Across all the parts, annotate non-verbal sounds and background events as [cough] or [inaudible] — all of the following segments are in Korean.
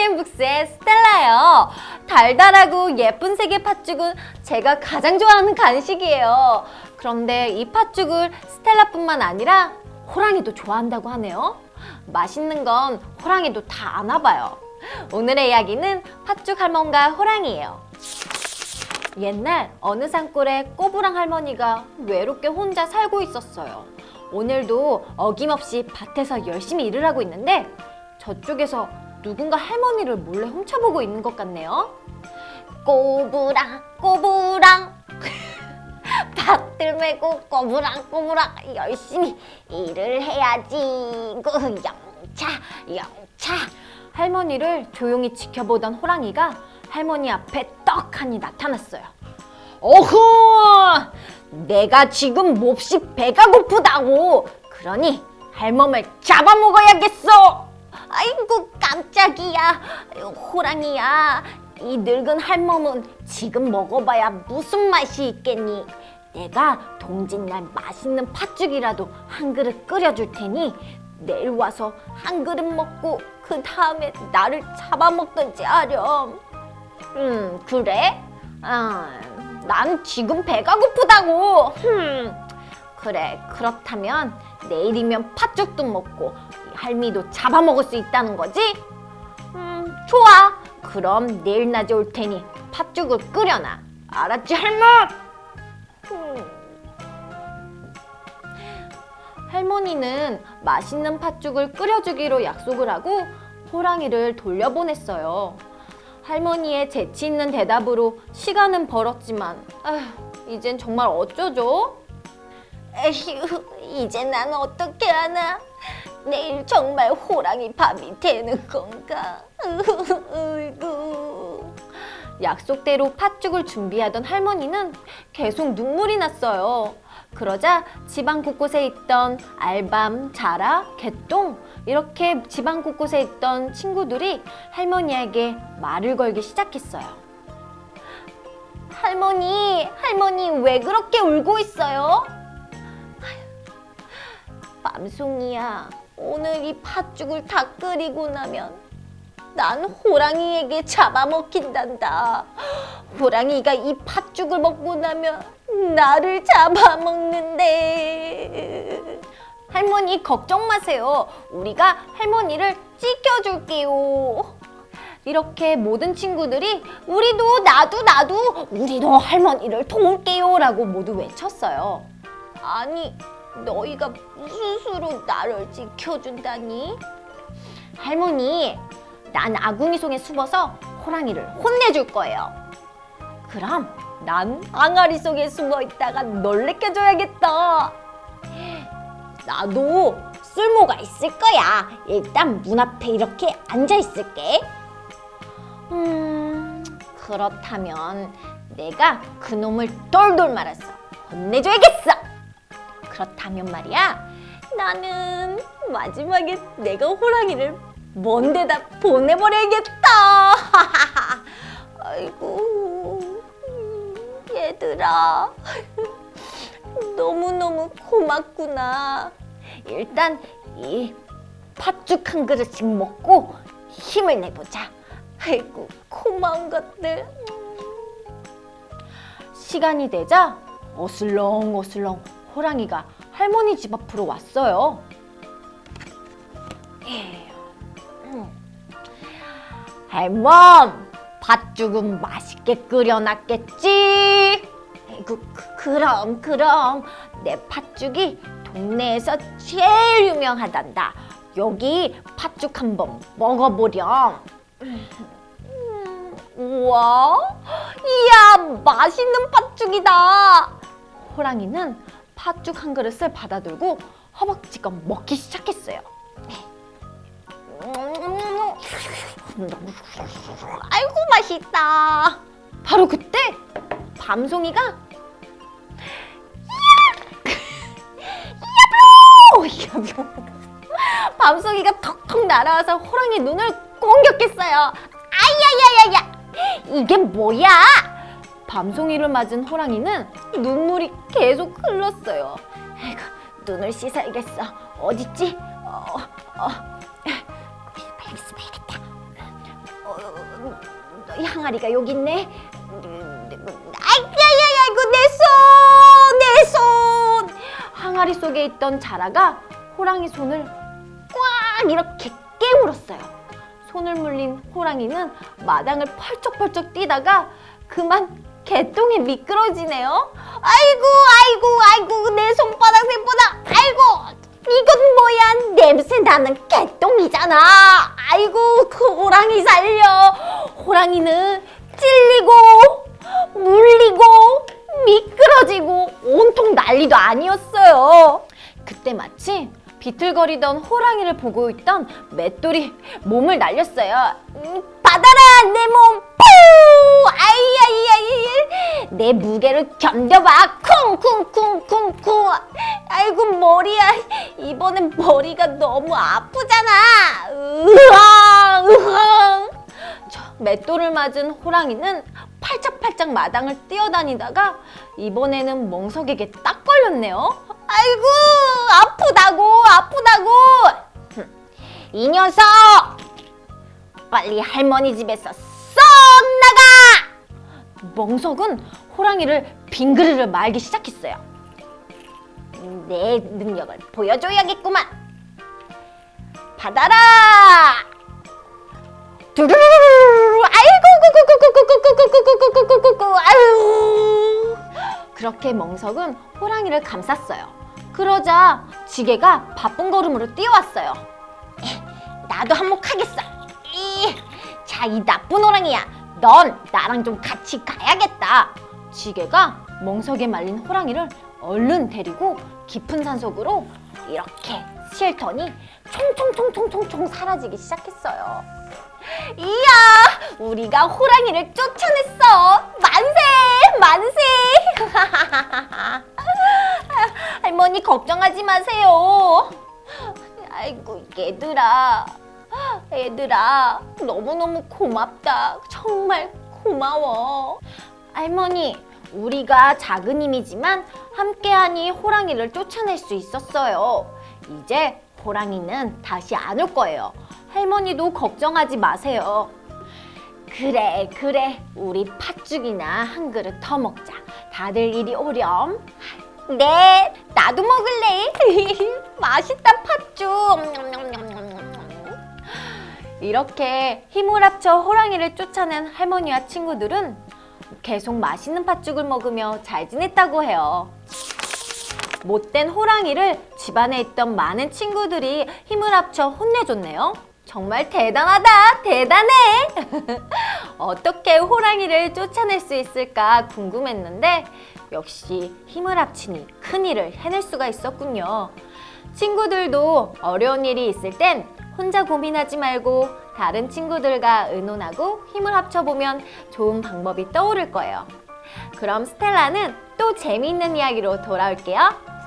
스토리앤북스의 스텔라예요. 달달하고 예쁜 색의 팥죽은 제가 가장 좋아하는 간식이에요. 그런데 이 팥죽을 스텔라뿐만 아니라 호랑이도 좋아한다고 하네요. 맛있는 건 호랑이도 다 아나 봐요. 오늘의 이야기는 팥죽 할멈과 호랑이에요. 옛날 어느 산골에 꼬부랑 할머니가 외롭게 혼자 살고 있었어요. 오늘도 어김없이 밭에서 열심히 일을 하고 있는데 저쪽에서 누군가 할머니를 몰래 훔쳐보고 있는 것 같네요. 꼬부랑 꼬부랑 [laughs] 밭을 메고 꼬부랑 꼬부랑 열심히 일을 해야지. 그 영차 영차 할머니를 조용히 지켜보던 호랑이가 할머니 앞에 떡하니 나타났어요. 어후! 내가 지금 몹시 배가 고프다고. 그러니 할멈을 잡아먹어야겠어. 아이고 깜짝이야. 호랑이야. 이 늙은 할멈은 지금 먹어봐야 무슨 맛이 있겠니? 내가 동짓날 맛있는 팥죽이라도 한 그릇 끓여줄 테니 내일 와서 한 그릇 먹고 그 다음에 나를 잡아먹던지 하렴. 음, 그래? 아, 난 지금 배가 고프다고. 흠. 그래, 그렇다면 내일이면 팥죽도 먹고 이 할미도 잡아먹을 수 있다는 거지? 음, 좋아. 그럼 내일 낮에 올 테니 팥죽을 끓여놔. 알았지, 할멈? 음. 할머니는 맛있는 팥죽을 끓여주기로 약속을 하고 호랑이를 돌려보냈어요. 할머니의 재치 있는 대답으로 시간은 벌었지만 아휴, 이젠 정말 어쩌죠? 에휴, 이제 난 어떻게 하나? 내일 정말 호랑이 밥이 되는 건가? 으이구. 약속대로 팥죽을 준비하던 할머니는 계속 눈물이 났어요. 그러자 집안 곳곳에 있던 알밤, 자라, 개똥 이렇게 집안 곳곳에 있던 친구들이 할머니에게 말을 걸기 시작했어요. 할머니, 할머니 왜 그렇게 울고 있어요? 맘송이야, 오늘 이 팥죽을 다 끓이고 나면 난 호랑이에게 잡아먹힌단다. 호랑이가 이 팥죽을 먹고 나면 나를 잡아먹는데. 할머니 걱정 마세요. 우리가 할머니를 지켜줄게요. 이렇게 모든 친구들이 우리도 나도 나도 우리도 할머니를 도울게요 라고 모두 외쳤어요. 아니 너희가 수로 나를 지켜준다니? 할머니 난 아궁이 속에 숨어서 호랑이를 혼내줄 거예요. 그럼 난 항아리 속에 숨어 있다가 놀래켜줘야겠다. 나도 쓸모가 있을 거야. 일단 문 앞에 이렇게 앉아 있을게. 음, 그렇다면 내가 그놈을 똘똘 말아서 혼내줘야겠어. 그렇다면 말이야, 나는 마지막에 내가 호랑이를 먼 데다 보내버려야겠다. [laughs] 아이고, 얘들아. 너무너무 고맙구나. 일단 이 팥죽 한 그릇씩 먹고 힘을 내보자. 아이고, 고마운 것들. 시간이 되자 어슬렁 어슬렁 호랑이가 할머니 집 앞으로 왔어요. 할멈, 팥죽은 맛있게 끓여놨겠지? 그, 그, 그 럼 그럼 내 팥죽이 동네에서 제일 유명하단다. 여기 팥죽 한번 먹어보렴. 음, 우와, 이야 맛있는 팥죽이다. 호랑이는 팥죽 한 그릇을 받아들고 허벅지껏 먹기 시작했어요. 아이고 맛있다. 바로 그때 밤송이가 밤송이가 턱턱 날아와서 호랑이 눈을 공격했어요. 아야야야야 이게 뭐야? 밤송이를 맞은 호랑이는 눈물이 계속 흘렀어요. 아이고 눈을 씻어야겠어. 어딨지? 어, 어. 빨리 씻어야겠다. 어, 항아리가 여기 있네. 이거 내 손! 내 손! 항아리 속에 있던 자라가 호랑이 손을 꽉 이렇게 깨물었어요. 손을 물린 호랑이는 마당을 펄쩍펄쩍 뛰다가 그만 개똥에 미끄러지네요. 아이고 아이고 아이고 내 손바닥 새보다 아이고 이건 뭐야 냄새 나는 개똥이잖아. 아이고 그 호랑이 살려. 호랑이는 찔리고 물리고 미끄러지고 온통 난리도 아니었어요. 그때 마침 비틀거리던 호랑이를 보고 있던 맷돌이 몸을 날렸어요. 음, 받아라 내 몸! 푸! 아이야이야이! 내 무게를 견뎌봐! 쿵쿵쿵쿵쿵! 아이고 머리야! 이번엔 머리가 너무 아프잖아! 으앙! 으앙! 저 맷돌을 맞은 호랑이는 팔짝팔짝 마당을 뛰어다니다가 이번에는 멍석에게 딱 걸렸네요. 아이고 아프다고 아프다고. 흠, 이 녀석 빨리 할머니 집에서 썩 나가. 멍석은 호랑이를 빙그르르 말기 시작했어요. 내 능력을 보여줘야겠구만. 받아라. 두루루루루 아이고 구구구구구구구구구구구구구구 아유 그렇게 멍석은 호랑이를 감쌌어요. 그러자 지게가 바쁜 걸음으로 뛰어왔어요. 에, [laughs] 나도 한몫하겠어. 자, 이 나쁜 호랑이야. 넌 나랑 좀 같이 가야겠다. 지게가 멍석에 말린 호랑이를 얼른 데리고 깊은 산속으로 이렇게 실더니 총총총총총총 사라지기 시작했어요. 이야, 우리가 호랑이를 쫓아냈어. 만세, 만세. [laughs] 할머니 걱정하지 마세요. 아이고 얘들아, 얘들아 너무너무 고맙다. 정말 고마워. 할머니, 우리가 작은 힘이지만 함께하니 호랑이를 쫓아낼 수 있었어요. 이제 호랑이는 다시 안 올 거예요. 할머니도 걱정하지 마세요. 그래, 그래. 우리 팥죽이나 한 그릇 더 먹자. 다들 이리 오렴. 네, 나도 먹을래. [laughs] 맛있다, 팥죽. 이렇게 힘을 합쳐 호랑이를 쫓아낸 할머니와 친구들은 계속 맛있는 팥죽을 먹으며 잘 지냈다고 해요. 못된 호랑이를 집안에 있던 많은 친구들이 힘을 합쳐 혼내줬네요. 정말 대단하다! 대단해! [laughs] 어떻게 호랑이를 쫓아낼 수 있을까 궁금했는데 역시 힘을 합치니 큰 일을 해낼 수가 있었군요. 친구들도 어려운 일이 있을 땐 혼자 고민하지 말고 다른 친구들과 의논하고 힘을 합쳐보면 좋은 방법이 떠오를 거예요. 그럼 스텔라는 또 재미있는 이야기로 돌아올게요.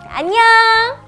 안녕!